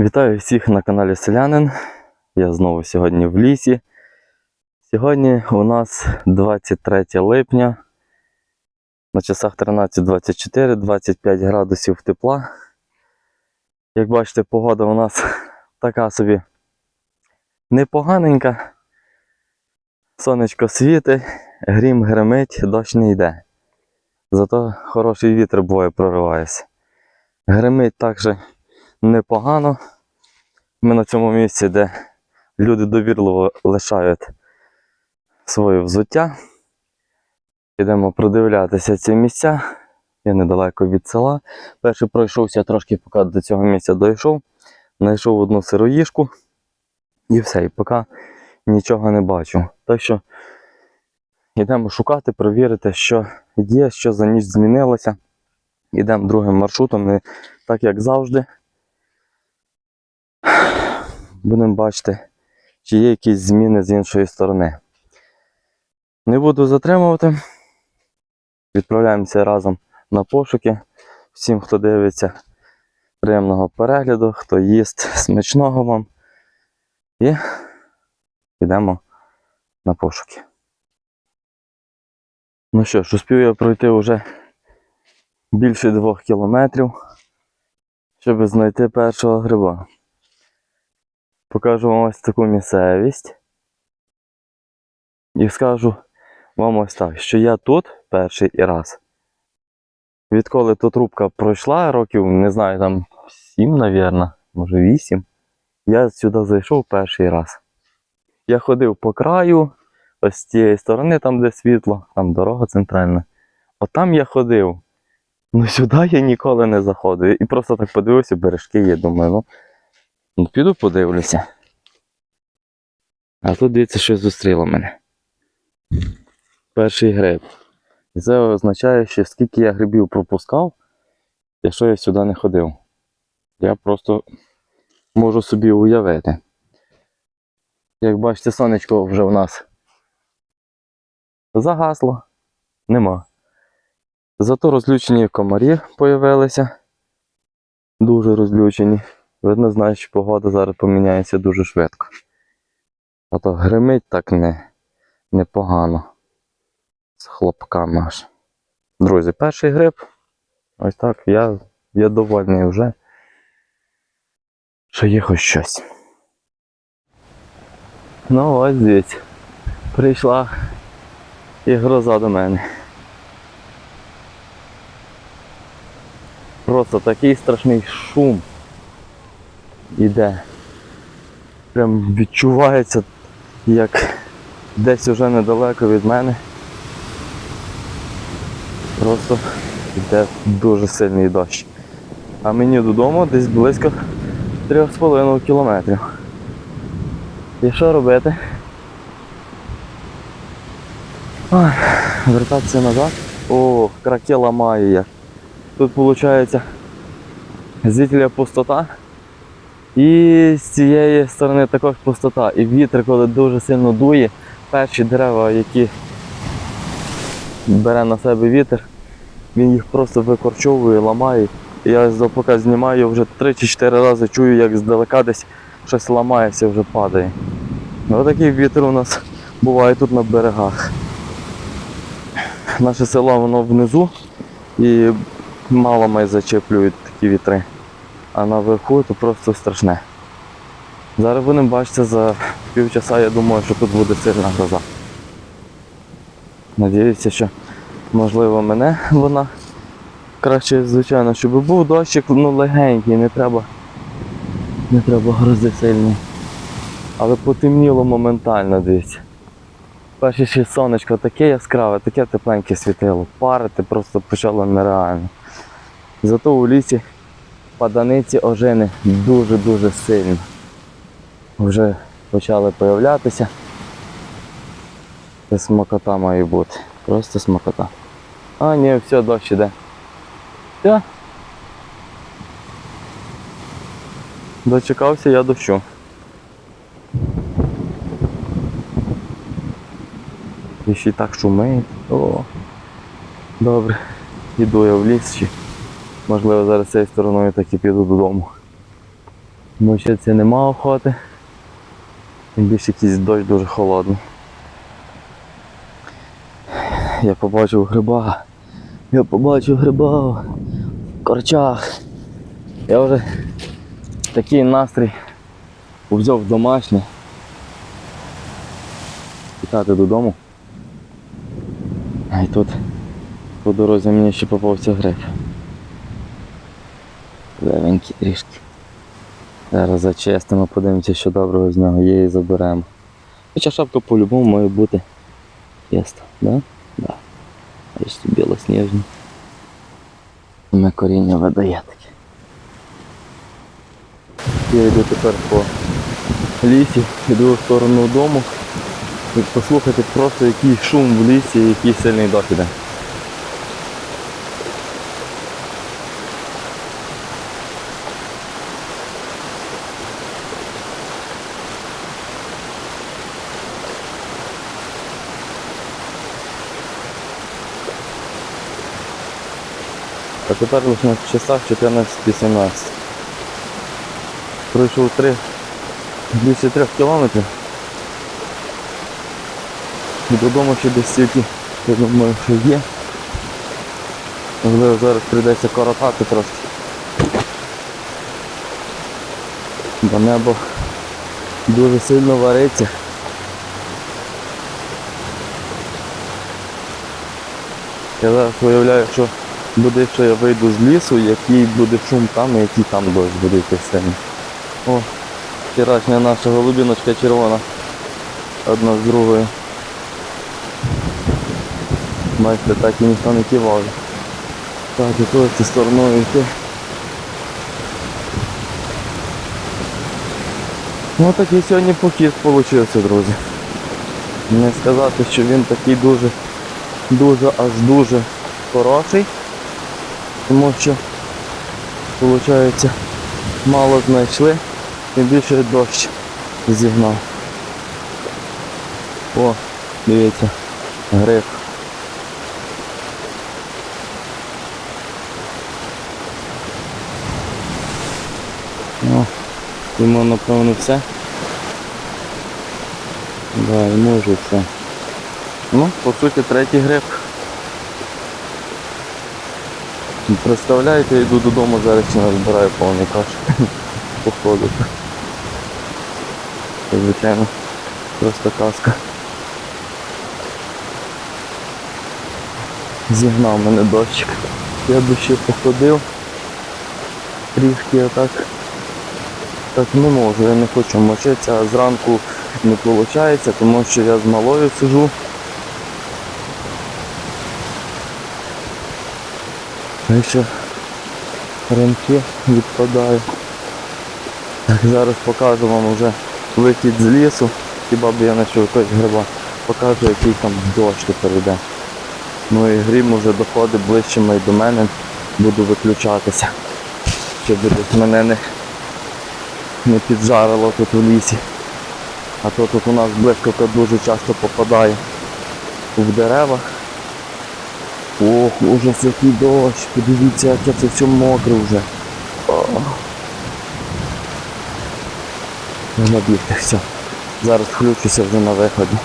Вітаю всіх на каналі Селянин. Я знову сьогодні в лісі. Сьогодні у нас 23 липня. На часах 13.24, 25 градусів тепла. Як бачите, погода у нас така собі непоганенька. Сонечко світить, грім гримить, дощ не йде. Зато хороший вітер буває проривається. Гримить так же непогано. Ми на цьому місці, де люди довірливо лишають своє взуття. Йдемо продивлятися ці місця. Я недалеко від села. Перший пройшовся трошки, поки до цього місця дійшов. Знайшов одну сироїшку і все. І поки нічого не бачу. Так що йдемо шукати, перевірити, що є, що за ніч змінилося. Йдемо другим маршрутом, не так як завжди. Будемо бачити, чи є якісь зміни з іншої сторони. Не буду затримувати. Відправляємося разом на пошуки. Всім, хто дивиться, приємного перегляду, хто їсть смачного вам. І йдемо на пошуки. Ну що ж, успів я пройти вже більше двох кілометрів, щоб знайти першого гриба. Покажу вам ось таку місцевість. І скажу вам ось так, що я тут перший раз. Відколи тут трубка пройшла, років, не знаю, там 7, навірно, може 8. Я сюди зайшов перший раз. Я ходив по краю, ось з цієї сторони, там де світло, там дорога центральна. От там я ходив. Ну сюди я ніколи не заходив. І просто так подивився, бережки є. Думаю, ну, ну піду подивлюся. А тут дивіться, що зустріло мене. Перший гриб. І це означає, що скільки я грибів пропускав, якщо я сюди не ходив. Я просто можу собі уявити. Як бачите, сонечко вже у нас загасло, нема. Зато розлючені комарі появилися. Дуже розлючені. Видно, знають, що погода зараз поміняється дуже швидко. А то гримить так не, непогано. З хлопками аж. Друзі, перший гриб. Ось так. Я, я довольний вже. Що є хоч щось. Ну ось дивіться. Прийшла і гроза до мене. Просто такий страшний шум іде. Прям відчувається, як десь уже недалеко від мене. Просто йде дуже сильний дощ. А мені додому десь близько 3,5 кілометрів. І що робити? Ой, вертатися назад. О, краке ламаю я. Тут виходить звідтіля пустота. І з цієї сторони також пустота. І вітер, коли дуже сильно дує, перші дерева, які бере на себе вітер, він їх просто викорчовує, ламає. І я поки знімаю вже 3 чи 4 рази чую, як здалека десь щось ламається, вже падає. Ось такий вітер у нас буває тут на берегах. Наше село воно внизу і мало май зачеплюють такі вітри. А наверху то просто страшне. Зараз будемо бачити за півчаса, я думаю, що тут буде сильна гроза. Надіюся, що можливо мене вона краще, звичайно, щоб був дощик ну, легенький, не треба, не треба грози сильні. Але потемніло моментально дивіться. Перше ще сонечко таке яскраве, таке тепленьке світило. Парити просто почало нереально. Зато у лісі паданиці ожини дуже-дуже сильно. Вже почали появлятися. Це смакота має бути. Просто смакота. А, ні, все, дощ іде. Все. Дочекався я дощу. І ще й так шумить. О. Добре. Іду я в ліс ще. Можливо, зараз цією стороною так і піду додому. Мочитися нема охоти. Тим більше якийсь дощ дуже холодний. Я побачив гриба. Я побачив гриба в корчах. Я вже такий настрій взяв домашній. Тікати додому. А й тут по дорозі мені ще попався гриб. Левенький трішки. Зараз зачистимо, подивимося, що доброго з нього є і заберемо. Хоча шапка по-любому має бути чиста, да? Да. Аж білосніжні. Саме коріння видає таке. Я йду тепер по лісі, йду в сторону дому. І послухати просто який шум в лісі, і який сильний дощ А тепер лише на часах 14-18. Пройшов 3, більше 3 кілометрів. І додому ще десь стільки, я думаю, що є. Можливо, зараз прийдеться коротати трошки. Бо небо дуже сильно вариться. Я зараз уявляю, що буде, якщо я вийду з лісу, який буде шум там і який там дощ буде йти сильний. О, вчорашня наша голубіночка червона. Одна з другою. Бачите, так і ніхто не кивав. Так, якою ти стороною йти. Ну такий сьогодні похід получився, друзі. Не сказати, що він такий дуже, дуже аж дуже хороший. Тому що, виходить, мало знайшли, тим більше дощ зігнав. О, дивіться, гриб. Ну, йому напевно все. Да, йому вже все. Ну, по суті, третій гриб. Представляєте, я йду додому, зараз ще назбираю повний каш. Походу. Звичайно, просто казка. Зігнав мене дощик. Я ще походив. Трішки отак. Так не можу, я не хочу мочитися, а зранку не виходить, тому що я з малою сижу. А ще ремки відпадаю. Так, зараз покажу вам вже вихід з лісу. Хіба б я знайшов якогось гриба. Покажу, який там дощ тепер йде. Ну і грім вже доходить ближче і до мене. Буду виключатися. Щоб мене не, не піджарило тут у лісі. А то тут у нас блискавка дуже часто попадає в деревах. Ох, ужас який дощ, подивіться, як це все мокре вже. О. Треба бігти, все. Зараз включуся вже на виході.